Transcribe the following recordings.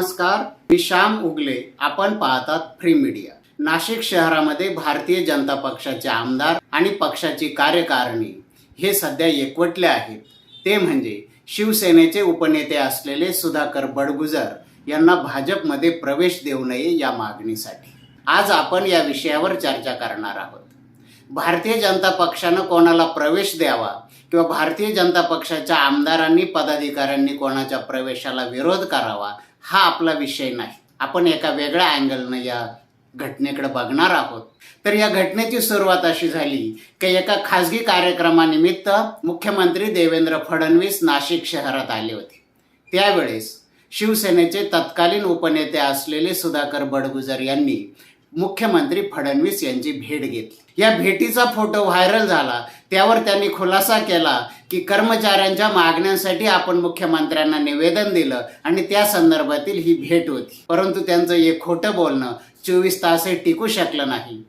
नमस्कार मी श्याम उगले. आपण पाहतात फ्री मीडिया. नाशिक शहरामध्ये भारतीय जनता पक्षाचे आमदार आणि पक्षाची कार्यकारिणी हे सध्या एकवटले आहेत. ते म्हणजे शिवसेनेचे उपनेते असलेले सुधाकर बडगुजर यांना भाजपमध्ये प्रवेश देऊ नये या मागणीसाठी. आज आपण या विषयावर चर्चा करणार आहोत. भारतीय जनता पक्षानं कोणाला प्रवेश द्यावा किंवा भारतीय जनता पक्षाच्या आमदारांनी पदाधिकाऱ्यांनी कोणाच्या प्रवेशाला विरोध करावा हा आपला विषय नाही. आपण एका वेगळ्या अँगलनं या घटनेकडे बघणार आहोत. तर या घटनेची सुरुवात अशी झाली की एका खासगी कार्यक्रमानिमित्त मुख्यमंत्री देवेंद्र फडणवीस नाशिक शहरात आले होते. त्यावेळेस शिवसेनेचे तत्कालीन उपनेते असलेले सुधाकर बडगुजर यांनी मुख्यमंत्री फडणवीस यांची भेट घेतली. या भेटीचा फोटो व्हायरल झाला. त्यावर त्यांनी खुलासा केला की कर्मचाऱ्यांच्या मागण्यांसाठी आपण मुख्यमंत्र्यांना निवेदन दिलं आणि त्या संदर्भातील ही भेट होती. परंतु त्यांचं हे खोटं बोलणं चोवीस तासही टिकू शकलं नाही.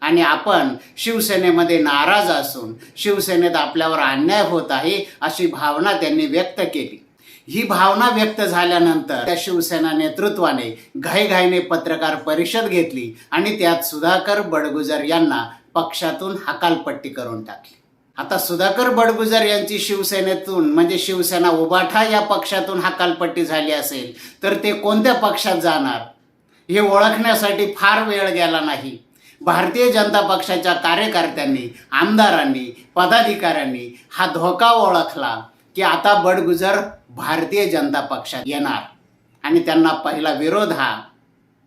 आणि आपण शिवसेनेमध्ये नाराज असून शिवसेनेत आपल्यावर अन्याय होत आहे अशी भावना त्यांनी व्यक्त केली. ही भावना व्यक्त झाल्यानंतर त्या शिवसेना नेतृत्वाने घाईघाईने पत्रकार परिषद घेतली आणि त्यात सुधाकर बडगुजर यांना पक्षातून हकालपट्टी करून टाकली. आता सुधाकर बडगुजर यांची शिवसेनेतून म्हणजे शिवसेना उबाठा या पक्षातून हकालपट्टी झाली असेल तर ते कोणत्या पक्षात जाणार? हे ओळखण्यासाठी फार वेळ गेला नाही. भारतीय जनता पक्षाच्या कार्यकर्त्यांनी आमदारांनी पदाधिकाऱ्यांनी हा धोका ओळखला. की आता बडगुजर भारतीय जनता पक्षात येणार. आणि त्यांना पहिला विरोध हा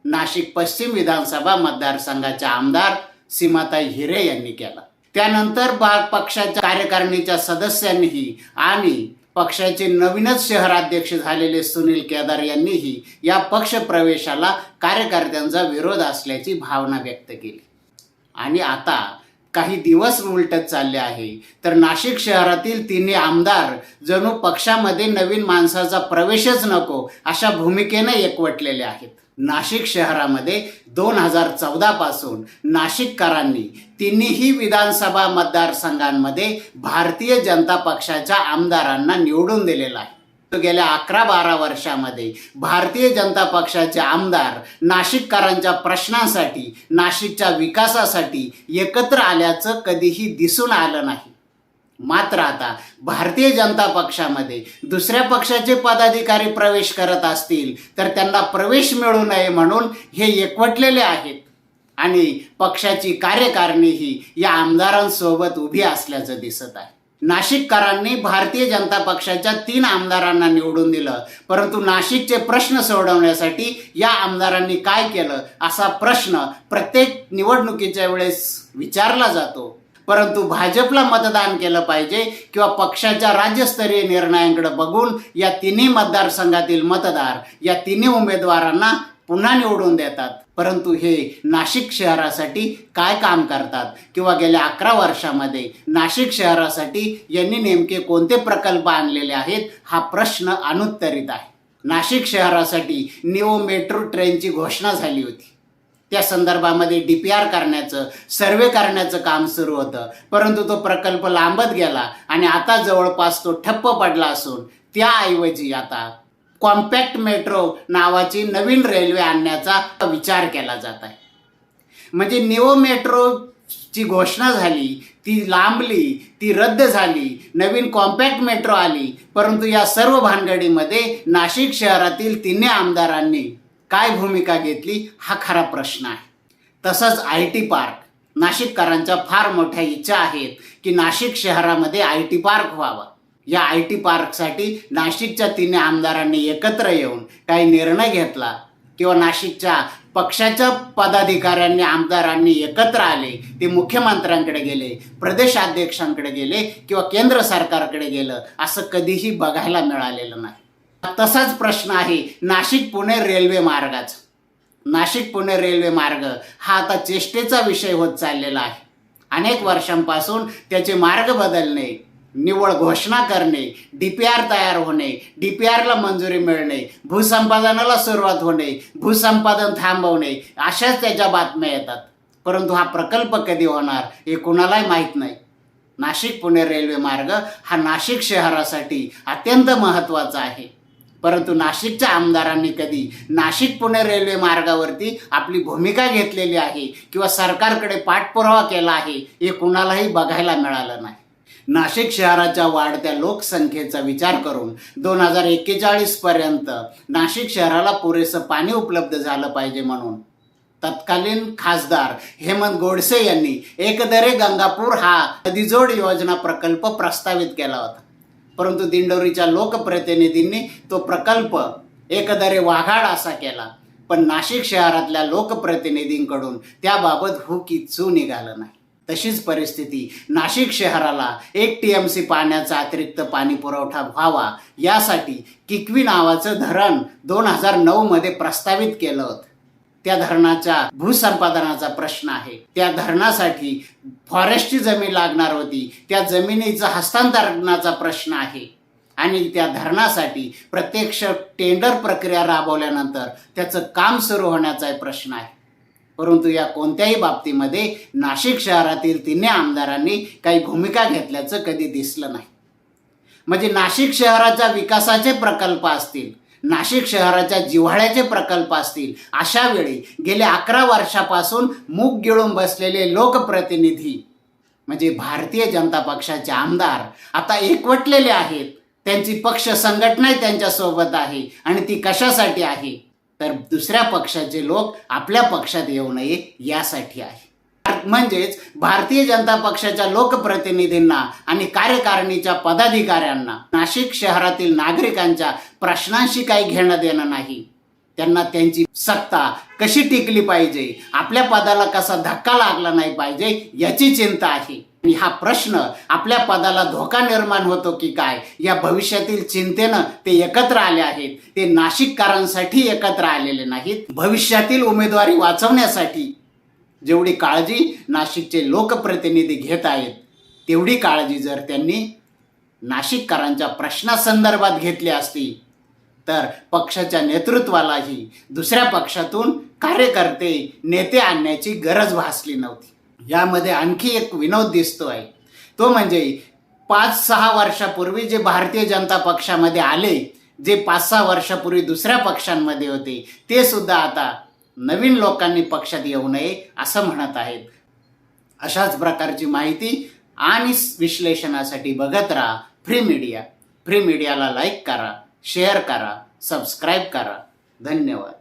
नाशिक पश्चिम विधानसभा मतदारसंघाच्या आमदार सीमाताई हिरे यांनी केला. त्यानंतर बा पक्षाच्या कार्यकारिणीच्या सदस्यांनीही आणि पक्षाचे नवीनच शहराध्यक्ष झालेले सुनील केदार यांनीही या पक्ष प्रवेशाला कार्यकर्त्यांचा विरोध असल्याची भावना व्यक्त केली. आणि आता काही दिवस उलटत चालले आहे. तर नाशिक शहरातील तिन्ही आमदार जणू पक्षामध्ये नवीन माणसाचा प्रवेशच नको अशा भूमिकेने एकवटलेले आहेत. नाशिक शहरामध्ये दोन हजार चौदा पासून नाशिककरांनी तिन्ही विधानसभा मतदारसंघांमध्ये भारतीय जनता पक्षाच्या आमदारांना निवडून दिलेला आहे. गेल्या अकरा बारा वर्षामध्ये भारतीय जनता पक्षाचे आमदार नाशिककरांच्या प्रश्नांसाठी नाशिकच्या विकासासाठी एकत्र आल्याचं कधीही दिसून आलं नाही. मात्र आता भारतीय जनता पक्षामध्ये दुसऱ्या पक्षाचे पदाधिकारी प्रवेश करत असतील तर त्यांना प्रवेश मिळू नये म्हणून हे एकवटलेले आहेत. आणि पक्षाची कार्यकारिणी ही या आमदारांसोबत उभी असल्याचं दिसत आहे. नाशिककरांनी भारतीय जनता पक्षाच्या तीन आमदारांना निवडून दिलं. परंतु नाशिकचे प्रश्न सोडवण्यासाठी या आमदारांनी काय केलं? असा प्रश्न प्रत्येक निवडणुकीच्या वेळेस विचारला जातो. परंतु भाजपला मतदान केलं पाहिजे किंवा पक्षाच्या राज्यस्तरीय निर्णयांकडे बघून या तिन्ही मतदारसंघातील मतदार या तिन्ही उमेदवारांना पुन्हा निवडून देतात. परंतु हे नाशिक शहरासाठी काय काम करतात? किंवा गेल्या अकरा वर्षामध्ये नाशिक शहरासाठी यांनी नेमके कोणते प्रकल्प आणलेले आहेत? हा प्रश्न अनुत्तरित आहे. नाशिक शहरासाठी निओ मेट्रो ट्रेनची घोषणा झाली होती. त्या संदर्भामध्ये डी पी आर करण्याचं सर्वे करण्याचं काम सुरू होतं. परंतु तो प्रकल्प लांबत गेला आणि आता जवळपास तो ठप्प पडला असून त्याऐवजी आता कॉम्पॅक्ट मेट्रो नावाची नवीन रेल्वे आणण्याचा विचार केला जात आहे. म्हणजे निओ मेट्रोची घोषणा झाली ती लांबली ती रद्द झाली नवीन कॉम्पॅक्ट मेट्रो आली परंतु या सर्व भानगडीमध्ये नाशिक शहरातील तिन्ही आमदारांनी काय भूमिका घेतली हा खरा प्रश्न आहे. तसंच आय टी पार्क नाशिककरांच्या फार मोठ्या इच्छा आहेत की नाशिक शहरामध्ये आय टी पार्क व्हावा. या आय टी पार्कसाठी नाशिकच्या तिन्ही आमदारांनी एकत्र येऊन काही निर्णय घेतला किंवा नाशिकच्या पक्षाच्या पदाधिकाऱ्यांनी आमदारांनी एकत्र आले ते मुख्यमंत्र्यांकडे गेले प्रदेशाध्यक्षांकडे गेले किंवा केंद्र सरकारकडे गेलं असं कधीही बघायला मिळालेलं नाही. तसाच प्रश्न आहे नाशिक पुणे रेल्वे मार्गाचा. नाशिक पुणे रेल्वे मार्ग हा आता चेष्टेचा विषय होत चाललेला आहे. अनेक वर्षांपासून त्याचे मार्ग बदलणे निव्वळ घोषणा करणे डी पी आर तयार होणे डी पी आरला मंजुरी मिळणे भूसंपादनाला सुरुवात होणे भूसंपादन थांबवणे अशाच त्याच्या बातम्या येतात. परंतु हा प्रकल्प कधी होणार हे कुणालाही माहीत नाही. नाशिक पुणे रेल्वे मार्ग हा नाशिक शहरासाठी अत्यंत महत्त्वाचा आहे. परंतु नाशिकच्या आमदारांनी कधी नाशिक पुणे रेल्वे मार्गावरती आपली भूमिका घेतलेली आहे किंवा सरकारकडे पाठपुरावा केला आहे हे कुणालाही बघायला मिळालं नाही. नाशिक शहराच्या वाढत्या लोकसंख्येचा विचार करून दोन हजार एक्केचाळीस पर्यंत नाशिक शहराला पुरेसं पाणी उपलब्ध झालं पाहिजे म्हणून. तत्कालीन खासदार हेमंत गोडसे यांनी एकदरे गंगापूर हा नदीजोड योजना प्रकल्प प्रस्तावित केला होता. परंतु दिंडोरीच्या लोकप्रतिनिधींनी तो प्रकल्प एकदरे वाघाड असा केला. पण नाशिक शहरातल्या लोकप्रतिनिधींकडून त्याबाबत हुकी चू निघालं नाही. तशीच परिस्थिती. नाशिक शहराला एक टी एम सी पाण्याचा अतिरिक्त पाणी पुरवठा व्हावा यासाठी किकवी नावाचं धरण दोन हजार नऊमध्ये प्रस्तावित केलं होतं. त्या धरणाच्या भूसंपादनाचा प्रश्न आहे. त्या धरणासाठी फॉरेस्टची जमीन लागणार होती. त्या जमिनीचा हस्तांतरणाचा प्रश्न आहे. आणि त्या धरणासाठी प्रत्यक्ष टेंडर प्रक्रिया राबवल्यानंतर त्याचं काम सुरू होण्याचा प्रश्न आहे. परंतु या कोणत्याही बाबतीमध्ये नाशिक शहरातील तिन्ही आमदारांनी काही भूमिका घेतल्याचं कधी दिसलं नाही. म्हणजे नाशिक शहराच्या विकासाचे प्रकल्प असतील नाशिक शहराच्या जिव्हाळ्याचे प्रकल्प असतील अशा वेळी गेल्या अकरा वर्षापासून मूग गिळून बसलेले लोकप्रतिनिधी म्हणजे भारतीय जनता पक्षाचे आमदार आता एकवटलेले आहेत. त्यांची पक्ष संघटनाही त्यांच्यासोबत आहे आणि ती कशासाठी आहे? तर दुसऱ्या पक्षाचे लोक आपल्या पक्षात येऊ नये यासाठी आहे. म्हणजेच भारतीय जनता पक्षाच्या लोकप्रतिनिधींना आणि कार्यकारिणीच्या पदाधिकाऱ्यांना नाशिक शहरातील नागरिकांच्या प्रश्नांशी काही घेणं देणं नाही. त्यांना त्यांची सत्ता कशी टिकली पाहिजे आपल्या पदाला कसा धक्का लागला नाही पाहिजे याची चिंता आहे. हा प्रश्न आपल्या पदाला धोका निर्माण होतो की काय? या भविष्यातील चिंतेनं ते एकत्र आले आहेत. ते नाशिककारांसाठी एकत्र आलेले नाहीत. भविष्यातील उमेदवारी वाचवण्यासाठी जेवढी काळजी नाशिकचे लोकप्रतिनिधी घेत आहेत तेवढी काळजी जर त्यांनी नाशिककारांच्या प्रश्नासंदर्भात घेतली असती तर पक्षाच्या नेतृत्वालाही दुसऱ्या पक्षातून कार्यकर्ते नेते आणण्याची गरज भासली नव्हती. यामध्ये आणखी एक विनोद दिसतो आहे तो म्हणजे पाच सहा वर्षापूर्वी जे भारतीय जनता पक्षामध्ये आले जे पाच सहा वर्षापूर्वी दुसऱ्या पक्षांमध्ये होते ते सुद्धा आता नवीन लोकांनी पक्षात येऊ नये असं म्हणत आहेत. अशाच प्रकारची माहिती आणि विश्लेषणासाठी बघत राहा फ्री मीडिया. फ्री मीडियाला लाईक करा शेअर करा सबस्क्राईब करा. धन्यवाद.